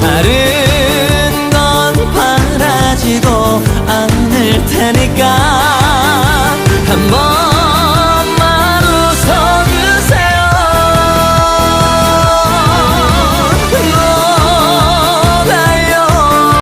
다른 건 바라지도 않을 테니까.